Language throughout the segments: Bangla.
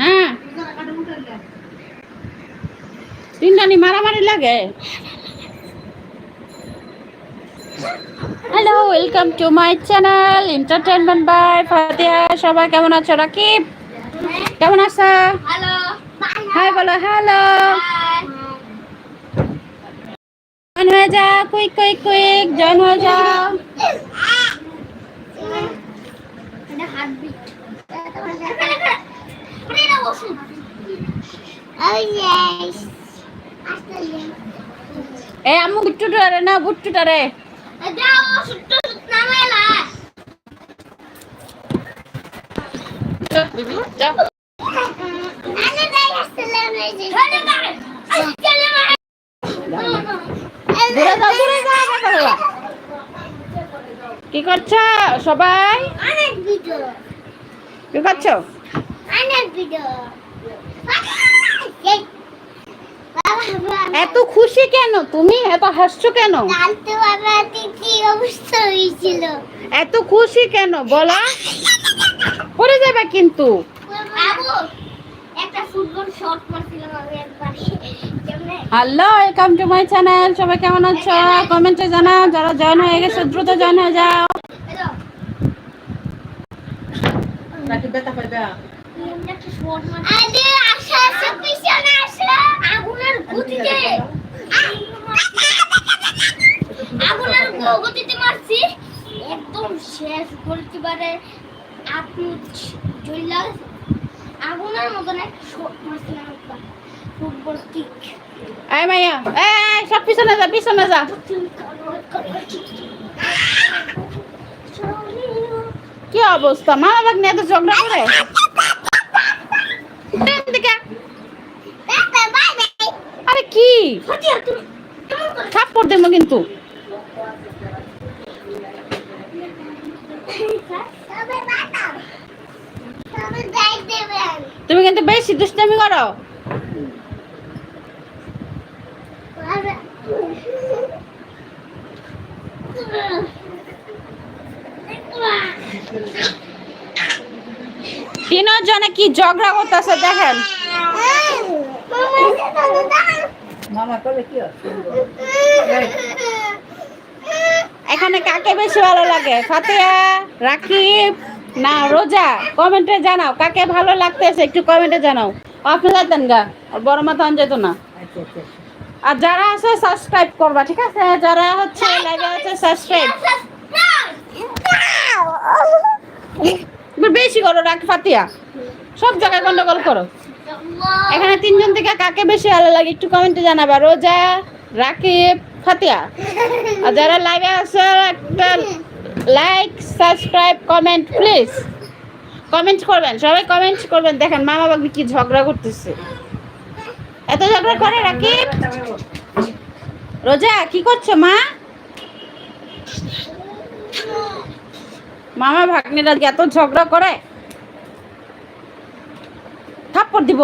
হ্যাঁ। তিনটানি মারামারি লাগে। Hello welcome to my channel entertainment by Fatiya সবাই কেমন আছো, রাকিব? কেমন আছো? হাই বলো হ্যালো জয়েন হয়ে যা কুইক কুইক কুইক জয়েন হয়ে যাও। এই আম্মু বুট্টুটারে না বুট্টুটারে এটা ওষুধ টষুধ নামাইলা যাও দূরে যাও। কি করছ সবাই? অনেক ভিডিও। কি করছ? অনেক ভিডিও। এত খুশি কেন? তুমি এত হাসছো কেন? জানতে পারবে কি অবস্থা হয়েছিল। এত খুশি কেন? বলা। পড়ে যাবে কিন্তু। Hello welcome to my channel সবাই কেমন আছো? কমেন্টে জানাও। যারা জয়েন হয়ে গেছে দ্রুত জয়েন হয়ে যাও। গতিতে। মারছি। একদম শেষ গোলকিপারে আপনি জইলা আগুনের মতন একটা শট মারছিলাম একবার ফুটবল কিক এই মাইয়া এই সব পিছনে যা পিছনে যা কি অবস্থা মা বাবা নিয়ে এত ঝগড়া করে আরে কি থাপ্পড় দেবো কিন্তু তুমি কিন্তু বেশি দুষ্টামি করো। তিনজনে কি ঝগড়া করতেছে দেখেন? এখানে কাকে বেশি ভালো লাগে ফাতেহা রাকিব? না, রোজা, কমেন্টে জানাও, কাকে ভালো লাগতেছে একটু কমেন্টে জানাও। আপনি যাইতেন গা, আর বড় মাথা যেত না। আর যারা আছে সাবস্ক্রাইব করবা, ঠিক আছে? যারা হচ্ছে লাইভে আছে সাবস্ক্রাইব বেশি করো রাখ ফাতিয়া সব জায়গায় গন্ডগোল করো। এখানে তিনজন থেকে কাকে বেশি ভালো লাগে একটু কমেন্টে জানাবা। রোজা, রাকিব, ফাতিয়া। আর যারা লাইভে আছে, একটা like subscribe comment please comment করবেন সবাই কমেন্ট করবেন। দেখেন মামা বাবু কি ঝগড়া করতেছে। এত ঝগড়া করে রাকিব রোজা কি করছ মা? মামা ভাগ্নেরা এত ঝগড়া করে। থাপ্পড় দিব।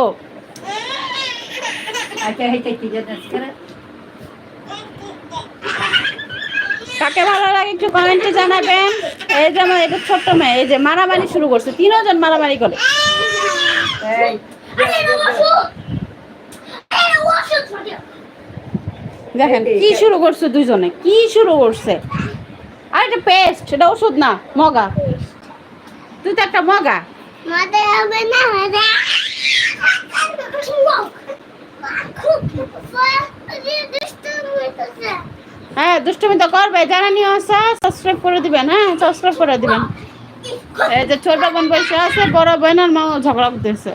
আচ্ছা, এইটা কি জানিস করে? কাকে ভালো লাগে একটু কমেন্টে জানাবেন। এই যে আমার এটা ছোট্ট মেয়ে এই যে মারামারি শুরু করছে তিনজন মারামারি করে। দেখেন কি শুরু করছে দুইজনে কি শুরু করছে? আর এটা পেস্ট এটা ওষুধ না মগা। তুই তো একটা মগা। মজা হবে না মজা খুব দুষ্ট হইতেছে হ্যাঁ দুষ্টুমি তো করবে যারা নিয়ে আসা সাবস্ক্রাইব করে দিবেন হ্যাঁ? সাবস্ক্রাইব করে দিবেন। এই যে ছোট বোন বসে আছে বড় বোন আর মা ঝগড়া করতেছে।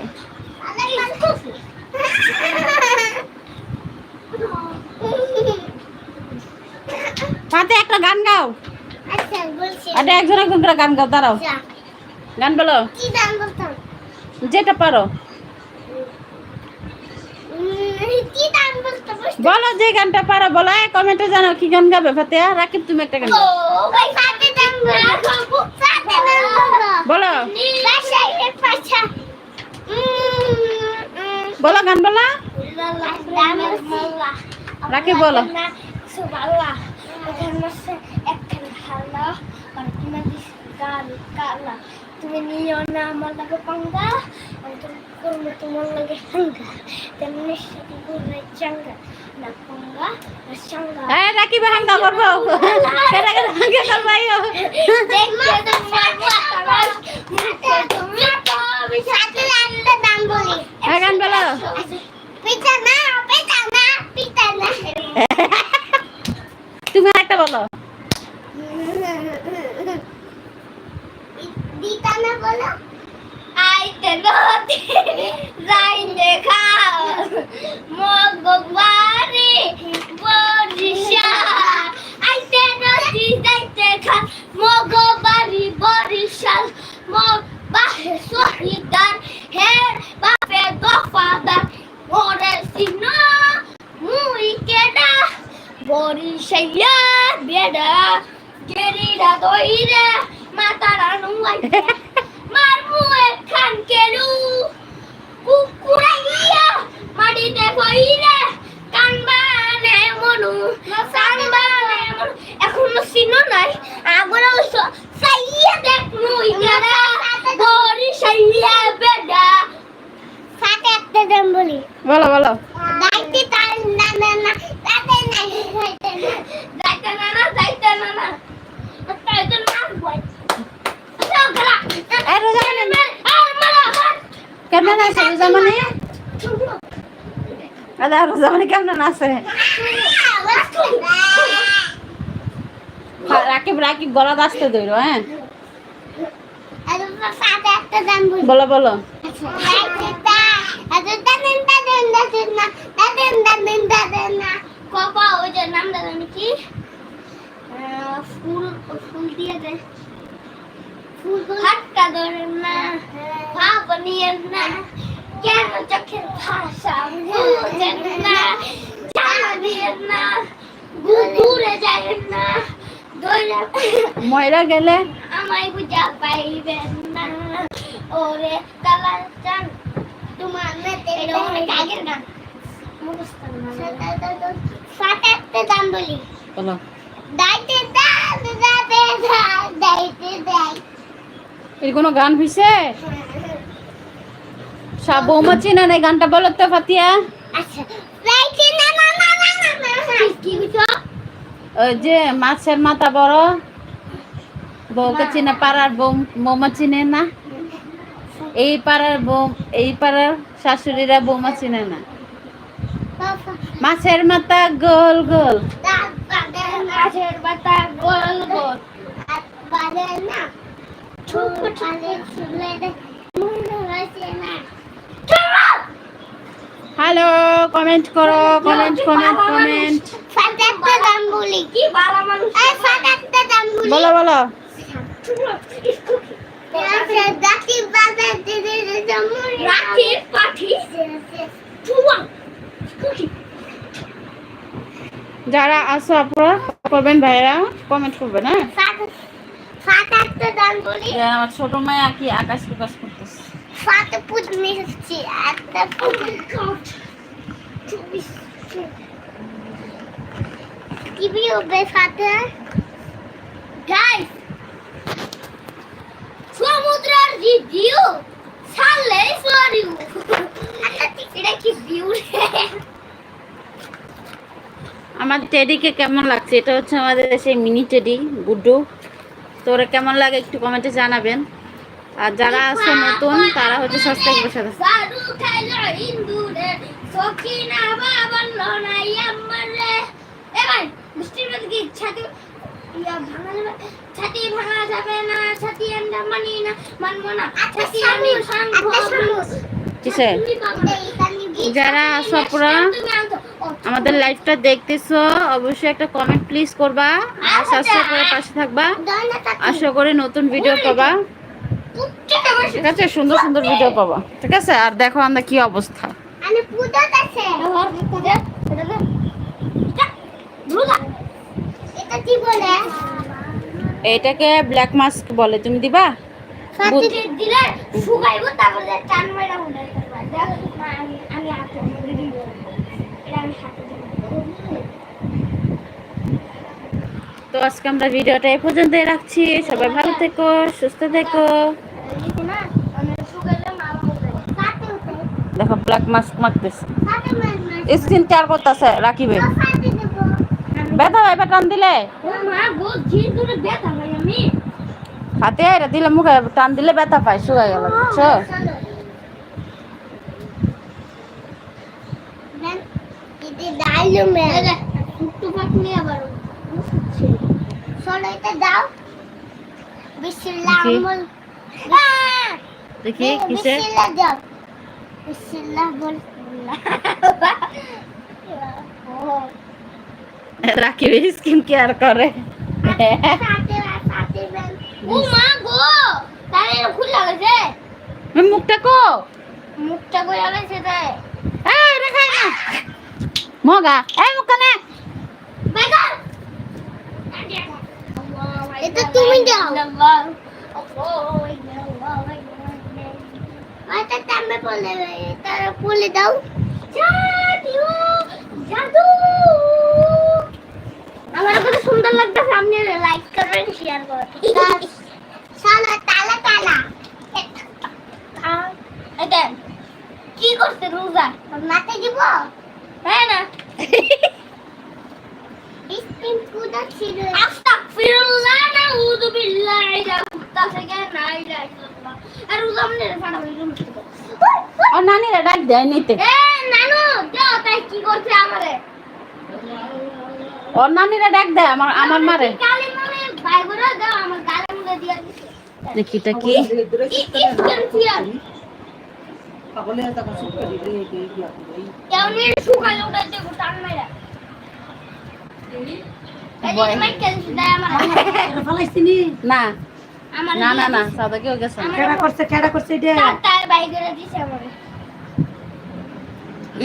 পাতে একটা গান গাও। আচ্ছা বলছি। আরে একজন একজন করে গান গাও দাঁড়াও। আচ্ছা, গান বলো। কি গান বলতাম? যেটা পারো উম, কি গান বলতাম বলো যে গানটা পারো বলো। কমেন্টে জানাও কি গান গাবে ফাতেহা রাকিব তুমি একটা গান বলো। বলো। গান বলো। রাকি বলো। একটা ভালো আর তোমার কাল কালা তুমি নিও না আমার লাগে পাঙ্গা আমি তুমি করব তোমার লাগে হাঙ্গা তেমনি সাথে করবে চাঙ্গা না পাঙ্গা না চাঙ্গা হ্যাঁ রাখি হাঙ্গা করব কেন কেন হাঙ্গা করব আইও। দেখতে তো মারবো আমার তুমি তো আমি সাথে আনতে দাম বলি হ্যাঁ গান বলো পিতা না পিতা না পিতা না তুমি একটা বলো দিতা না বলো আইতে নদী যাইতে খাও মগবারি বরিশা আইতে নদী যাইতে খা মগবারি বরিশাল মগ বাহে শহীদার হে বাপে দফাদার ওরে সিংহ মুই কেডা বরিশাইয়া বেডা গেরিরা দইরে মাতারা নুয়াইতে মারমু একখান কেলু কুকুরাইয়া মাটিতে কইরে কানবানে মনু কানবানে মনু এখনও সিনো নাই আগরা ওসো সাইয়া দেখ মুই গেরা বরিশাইয়া বেডা সাথে একটা দাম বলি বলো বলো যাইতে তার না না না তাতে নাই যাইতে না না যাইতে না না তাইতে না বল চকরা এই রোজা মানে আর মারা হাত কেমন আছে রোজা মানে দাদা রোজা মানে কেমন আছে? রাকিব রাকিব গলা আসতে দইর হ্যাঁ। সাথে একটা দাম বলি বলো। বলো কপা ওই যে নাম দাদা কি ফুল ফুল দিয়ে দে। ধরেন না না কেন চোখের ভাষা বুঝেন না? দিয়েন না দূরে না ময়রা গেলে? আমায় বুঝা পাইবেন না। ওরে কালা চান তোমার মেতে এটা আগের গান। সাতাতে দাম বলি। দাইতে দাম দাতে দাইতে দাই। এর কোনো গান হইছে? সব বৌমা চিনা নেই গানটা বলো তো ফাতিয়া। আচ্ছা। ওই যে মাছের মাথা বড় বউকে চিনে পাড়ার বউ বৌমা চিনে না। এই পাড়ার বউ এই পাড়ার শাশুড়িরা বৌমা চিনে না। মাছের মাথা গোল গোল। মাছের বাতা গোল গোল। না। হ্যালো কমেন্ট করো কমেন্ট কমেন্ট কমেন্ট বলি বলি। যারা আসো আপনারা করবেন ভাইরা কমেন্ট করবেন হ্যাঁ? আমার ছোট মায়া কি আকাশ প্রকাশ করতেছে? সমুদ্রের যে ভিউ ছাড়লে এটা কি ভিউ আমার টেডিকে কেমন লাগছে? এটা হচ্ছে আমাদের সেই মিনি টেডি গুড্ডু তো ওরা কেমন লাগে একটু কমেন্টে জানাবেন। আর যারা আছে নতুন, তারা হচ্ছে সাবস্ক্রাইব বসে ছাতি মানি না ছাতি আমি যারা আছো আপনারা আমাদের লাইভটা দেখতেছো অবশ্যই একটা কমেন্ট প্লিজ করবা আর সাবস্ক্রাইব করে পাশে থাকবা। আশা করি নতুন ভিডিও পাবা। ঠিক আছে সুন্দর সুন্দর ভিডিও পাবা। ঠিক আছে আর দেখো আমরা কি অবস্থা। এটাকে ব্ল্যাক মাস্ক বলে তুমি দিবা? সাথে দিলে শুকাইবো তারপরে চান মেরা উঠে আমি আমি হাতে দিব এটা আমি হাতে দিব তো আজকে আমরা ভিডিওটা এ পর্যন্তই রাখছি। সবাই ভালো থেকো, সুস্থ থেকো। দেখো ব্ল্যাক মাস্ক মাখতেছে। স্কিন কেয়ার করতেছে রাখিবে ব্যথা হয় টান দিলে? হাতে আইরা দিলে, মুখে টান দিলে ব্যথা পায় শুয়ে গেল, বুঝছ? ডাইলো মেয়ে টুকটুক নিয়ে আবার। সরাইতে দাও। বিসমিল্লাহ স্কিন কেয়ার করে। মুখটা কো। মুখটা কই লাগেছে মগা এ মুখ না। বেগা এটা তুমি দাও। এটা তামে বলে তারা বলে দাও। জাদু জাদু। আমার কত সুন্দর লাগতেছে আপনি লাইক করবেন শেয়ার করবেন। সালা তালা তালা। এটা কি করতে রোজা? মাথায় দিব? হ্যাঁ না। স্কিন কুদা ছিল আর নানিরা ডাক দেয় নিতে। নানু তাই কি করছে আমারে? ও নানিরা ডাক দেয় আমার আমার মারে। দেখি এটা কি? না। না না না সাদা কেউ গেছে কেডা করছে কেডা করছে এটা? তার করে দিছে আমারে।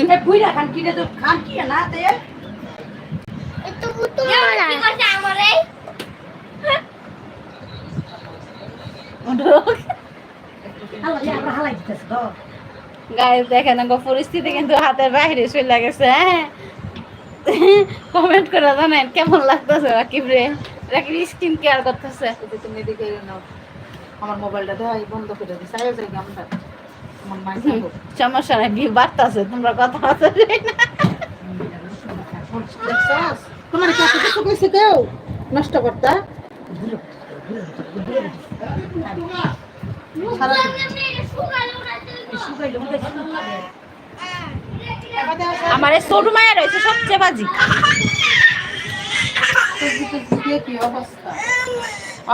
এটা বুইরা খান কিনে তো খান কি না তে? এত বুতু মারা কি করছে আমারে দেখেন গো পরিস্থিতি কিন্তু হাতের বাইরে চলে গেছে হ্যাঁ? কমেন্ট করে জানেন কেমন লাগতেছে রাকিব রে? রাকিব স্কিন কেয়ার করতেছে। তুমি এদিকে নাও। আমার মোবাইলটা দেয় বন্ধ করে কেমনটা আমার মাই হুম, সমস্যা নাই ভিউ বাড়তেছে তোমরা কথা বলতে তোমার কাছে কিছু কইছে কেউ? নষ্ট করতা? আমার ছোট মায়ের রয়েছে সবচেয়ে বাজি।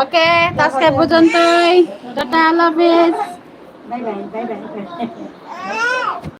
ওকে আজকে পর্যন্তই। টাটা আল্লাহ হাফেজ। Bye bye bye bye